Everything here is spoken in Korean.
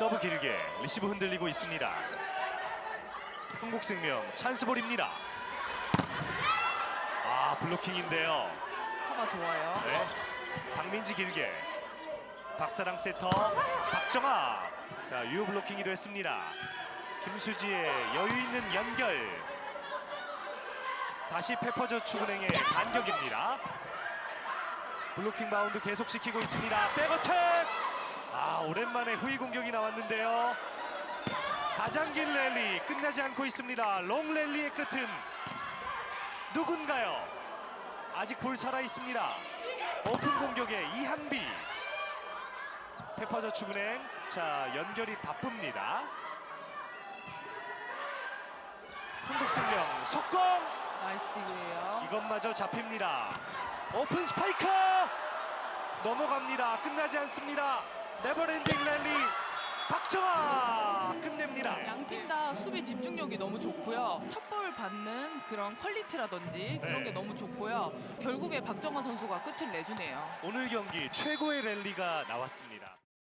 서브 길게 리시브 흔들리고 있습니다. 흥국생명 찬스볼입니다. 아 블로킹인데요. 커가 좋아요. 네. 박민지 길게 박사랑 세터 박정아 자 유효 블로킹이 됐습니다. 김수지의 여유 있는 연결 다시 페퍼저축은행의 반격입니다. 블로킹 바운드 계속 시키고 있습니다. 백어택 아 오랜만에 후위 공격이 나왔는데요. 가장 긴 랠리 끝나지 않고 있습니다. 롱 랠리의 끝은 누군가요? 아직 볼 살아 있습니다. 오픈 공격의 이한비. 페퍼저축은행 자 연결이 바쁩니다. 한국생명 석공 나이스 딜이에요. 이것마저 잡힙니다. 오픈 스파이크 넘어갑니다. 끝나지 않습니다. 네버랜딩 랠리 박정아 끝냅니다. 양팀 다 수비 집중력이 너무 좋고요. 첫볼 받는 그런 퀄리티라든지 그런 네. 게 너무 좋고요. 결국에 박정원 선수가 끝을 내주네요. 오늘 경기 최고의 랠리가 나왔습니다.